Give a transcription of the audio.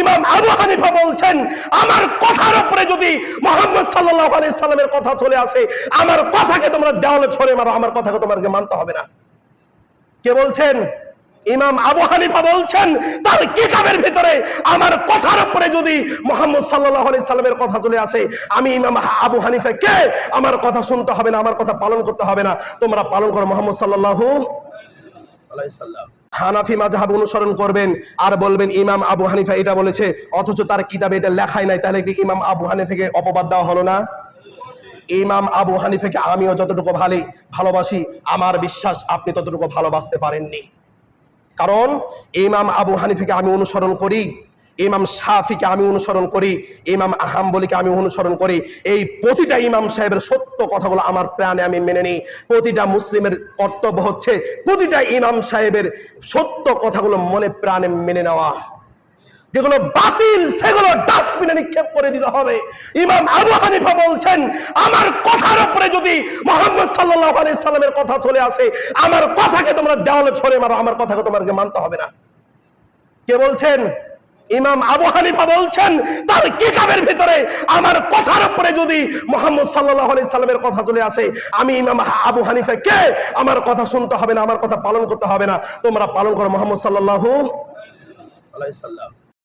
ইমাম আবু হানিফা বলছেন, আমার কথার উপরে যদি মোহাম্মদ সাল্লাহ আলি সাল্লামের কথা চলে আসে, আমার কথাকে তোমরা দেওয়ালে ছড়ে মারো, আমার কথাকে তোমাকে মানতে হবে না। কে বলছেন? ইমাম আবু হানিফা বলছেন, তার কিতাবের ভিতরে আমার কথার উপরে যদি মোহাম্মদ সাল্লাহ আলি সাল্লামের কথা চলে আসে, আমি ইমাম আবু হানিফা কে? আমার কথা শুনতে হবে না, আমার কথা পালন করতে হবে না। তোমরা পালন করো মোহাম্মদ সাল্লাহ হানাফি মাঝহাব অনুসরণ করবেন আর বলবেন ইমাম আবু হানিফা এটা বলেছে, অথচ তার কিতাবে এটা লেখাই নাই, তাহলে কি ইমাম আবু হানিফাকে অপবাদ দেওয়া হলো না? ইমাম আবু হানিফাকে আমিও যতটুকু ভালো, ভালোবাসি, আমার বিশ্বাস আপনি ততটুকু ভালোবাসতে পারেননি। কারণ ইমাম আবু হানিফাকে আমি অনুসরণ করি। ইমাম শাফিকে আমি অনুসরণ করি, ইমাম আহাম্বলিকে আমি অনুসরণ করি, এই প্রতিটা ইমাম সাহেবের সত্য কথাগুলো আমার প্রাণে আমি মেনে নিই। প্রতিটা মুসলিমের কর্তব্য হচ্ছে প্রতিটা ইমাম সাহেবের সত্য কথাগুলো মনে প্রাণে মেনে নেওয়া। যেগুলো বাতিল, সেগুলো ডাস্টবিনে নিক্ষেপ করে দিতে হবে। ইমাম আবু হানিফা বলছেন, আমার কথার উপরে যদি মোহাম্মদ সাল্লাহ আলি সাল্লামের কথা চলে আসে, আমার কথাকে তোমরা দেওয়ালে ছড়ে মারো, আমার কথাকে তোমাকে মানতে হবে না। কে বলছেন? ইমাম আবু হানিফা বলছেন, তার কিতাবের ভিতরে আমার কথার উপরে যদি মোহাম্মদ সাল্লাহ আলি সাল্লামের কথা চলে আসে, আমি ইমাম আবু হানিফা কে? আমার কথা শুনতে হবে না, আমার কথা পালন করতে হবে না। তোমরা পালন করো মোহাম্মদ সাল্লাহ আলাইসাল্লাম